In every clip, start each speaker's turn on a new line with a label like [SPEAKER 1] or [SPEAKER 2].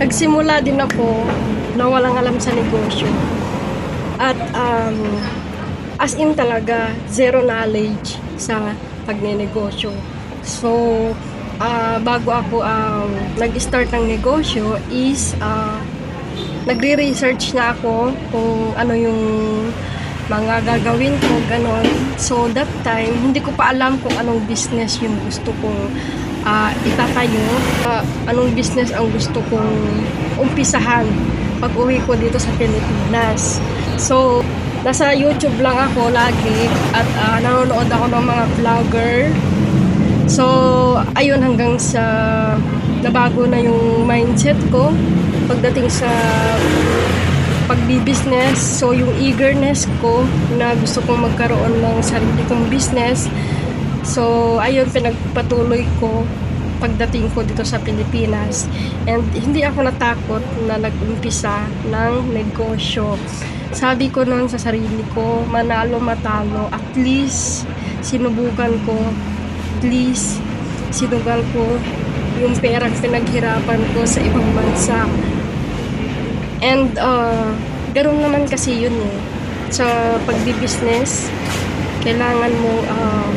[SPEAKER 1] nagsimula din ako na walang alam sa negosyo. At um, as in talaga, zero knowledge sa pagnenegosyo. So, ah, bago ako um, nag-start ng negosyo is ah, nagre-research na ako kung ano yung mga gagawin ko, ganon. So, that time, hindi ko pa alam kung anong business yung gusto kong ah, itatayo. Ah, anong business ang gusto kong umpisahan pag uwi ko dito sa Pilipinas. So, nasa YouTube lang ako lagi at ah, nanonood ako ng mga vlogger. So, ayun hanggang sa nabago na yung mindset ko pagdating sa pagbi-business. So, yung eagerness ko na gusto kong magkaroon ng sarili kong business. So, ayun, pinagpatuloy ko pagdating ko dito sa Pilipinas. And hindi ako natakot na nag-umpisa ng negosyo. Sabi ko noon sa sarili ko, manalo matalo, at least sinubukan ko, at least sinugal ko yung perang pinaghirapan ko sa ibang bansa. And uh, ganoon naman kasi yun eh. Sa pagbi-business, kailangan mo um,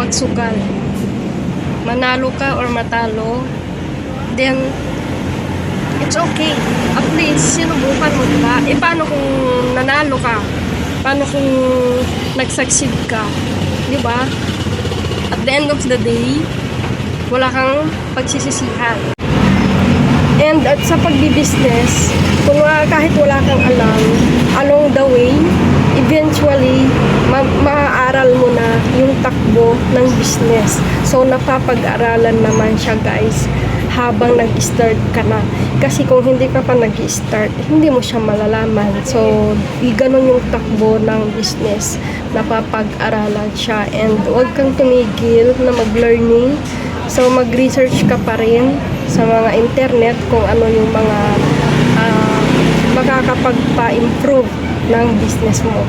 [SPEAKER 1] magsugal. Manalo ka or matalo, then it's okay. At least, sinubukan mo, diba? Eh, paano kung nanalo ka? Paano kung nag-succeed ka? Diba? At the end of the day, wala kang pagsisisihan. And at sa pagbi-business, kung uh, kahit wala kang alam, along the way, eventually, ma- maaaral mo na yung takbo ng business. So, napapag-aralan naman siya, guys, habang nag-start ka na. Kasi kung hindi ka pa nag-start, hindi mo siya malalaman. So, ganun yung takbo ng business. Napapag-aralan siya. And huwag kang tumigil na mag-learning. So, mag-research ka pa rin sa mga internet kung ano yung mga ah, makakapagpa-improve ng business mo.